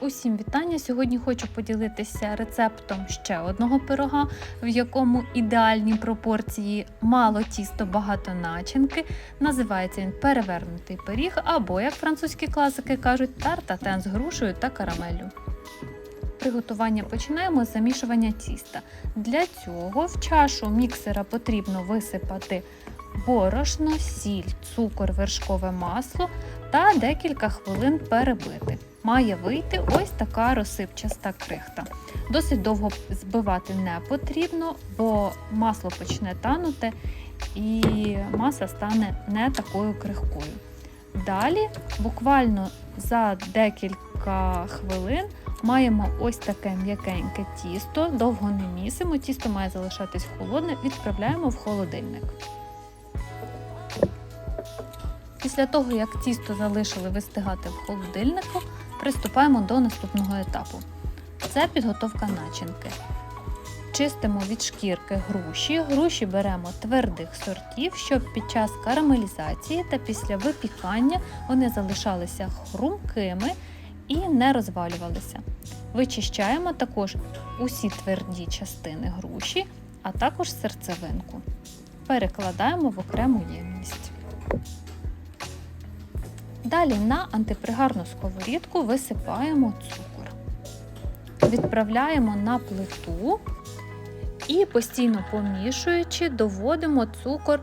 Усім вітання! Сьогодні хочу поділитися рецептом ще одного пирога, в якому ідеальні пропорції мало тісто, багато начинки. Називається він перевернутий пиріг, або, як французькі класики кажуть, тартатен з грушею та карамеллю. Приготування починаємо з замішування тіста. Для цього в чашу міксера потрібно висипати борошно, сіль, цукор, вершкове масло та декілька хвилин перебити. Має вийти ось така розсипчаста крихта. Досить довго збивати не потрібно, бо масло почне танути і маса стане не такою крихкою. Далі, буквально за декілька хвилин, маємо ось таке м'якеньке тісто, довго не місимо, тісто має залишатись холодне, відправляємо в холодильник. Після того, як тісто залишили вистигати в холодильнику, приступаємо до наступного етапу. Це підготовка начинки. Чистимо від шкірки груші. Груші беремо твердих сортів, щоб під час карамелізації та після випікання вони залишалися хрумкими і не розвалювалися. Вичищаємо також усі тверді частини груші, а також серцевинку. Перекладаємо в окрему ємність. Далі на антипригарну сковорідку висипаємо цукор. Відправляємо на плиту і постійно помішуючи, доводимо цукор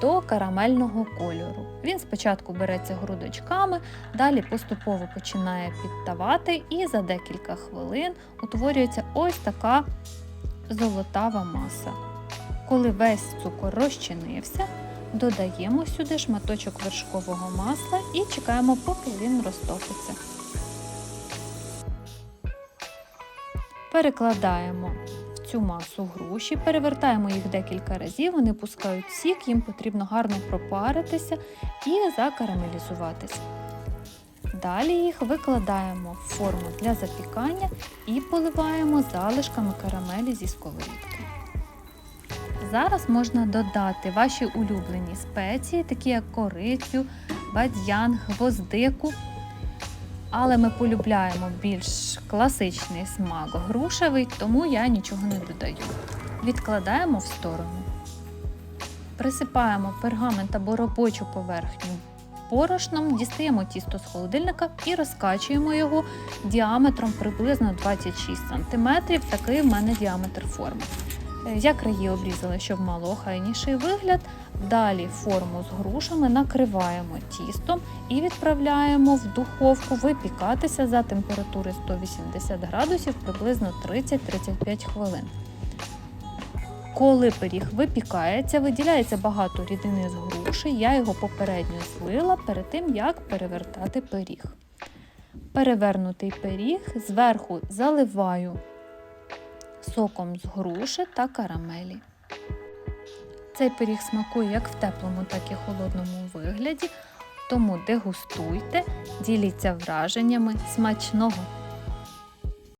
до карамельного кольору. Він спочатку береться грудочками, далі поступово починає підтавати, і за декілька хвилин утворюється ось така золотава маса. Коли весь цукор розчинився, додаємо сюди шматочок вершкового масла і чекаємо, поки він розтопиться. Перекладаємо в цю масу груші, перевертаємо їх декілька разів, вони пускають сік, їм потрібно гарно пропаритися і закарамелізуватися. Далі їх викладаємо в форму для запікання і поливаємо залишками карамелі зі сковорідки. Зараз можна додати ваші улюблені спеції, такі як корицю, бадьян, гвоздику. Але ми полюбляємо більш класичний смак грушевий, тому я нічого не додаю. Відкладаємо в сторону. Присипаємо пергамент або робочу поверхню борошном, дістаємо тісто з холодильника і розкачуємо його діаметром приблизно 26 см. Такий в мене діаметр форми. Я краї обрізала, щоб мало охайніший вигляд. Далі форму з грушами накриваємо тістом і відправляємо в духовку випікатися за температури 180 градусів приблизно 30-35 хвилин. Коли пиріг випікається, виділяється багато рідини з груші, я його попередньо злила перед тим, як перевертати пиріг. Перевернутий пиріг зверху заливаю соком з груші та карамелі. Цей пиріг смакує як в теплому, так і холодному вигляді, тому дегустуйте, діліться враженнями смачного!